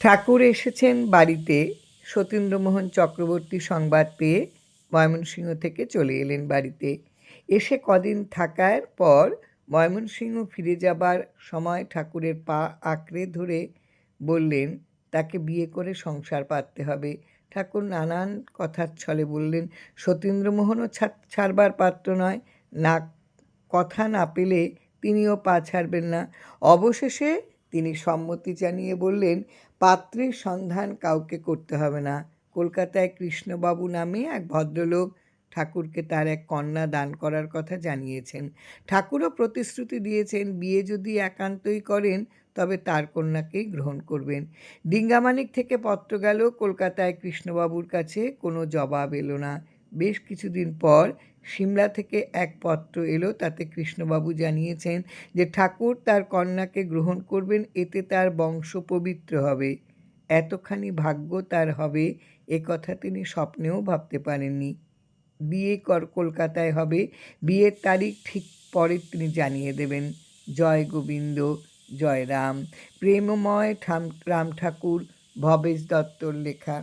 ঠাকুর এসেছেন বাড়িতে। সতীন্দ্রমোহন চক্রবর্তী সংবাদ পেয়ে ময়মনসিংহ থেকে চলে এলেন বাড়িতে। এসে কদিন থাকার পর ময়মনসিংহ ফিরে যাবার সময় ঠাকুরের পা আঁকড়ে ধরে বললেন, তাকে বিয়ে করে সংসার পাততে হবে। ঠাকুর নানান কথার ছলে বললেন, সতীন্দ্রমোহনও ছাড়বার পাত্র নয়। না, কথা না পেলে তিনিও পা ছাড়বেন না। অবশেষে তিনি সম্মতি জানিয়ে বললেন, পাত্রের সন্ধান কাউকে করতে হবে না। কলকাতায় কৃষ্ণবাবু নামে এক ভদ্রলোক ঠাকুরকে তার এক কন্যা দান করার কথা জানিয়েছেন। ঠাকুরও প্রতিশ্রুতি দিয়েছেন, বিয়ে যদি একান্তই করেন, তবে তার কন্যাকেই গ্রহণ করবেন। ডিঙ্গামানিক থেকে পত্র গেল, কলকাতায় কৃষ্ণবাবুর কাছে কোনো জবাব এলো না। বেশ কিছুদিন পর সিমলা থেকে এক পত্র এলো, তাতে কৃষ্ণবাবু জানিয়েছেন যে ঠাকুর তার কন্যাকে গ্রহণ করবেন, এতে তার বংশ পবিত্র হবে। এতখানি ভাগ্য তার হবে, এ কথা তিনি স্বপ্নেও ভাবতে পারেননি। বিয়ে কর কলকাতায় হবে, বিয়ের তারিখ ঠিক পরে তিনি জানিয়ে দেবেন। জয় গোবিন্দ, জয় রাম। প্রেমময় রাম ঠাকুর, ভবেশ দত্তর লেখা।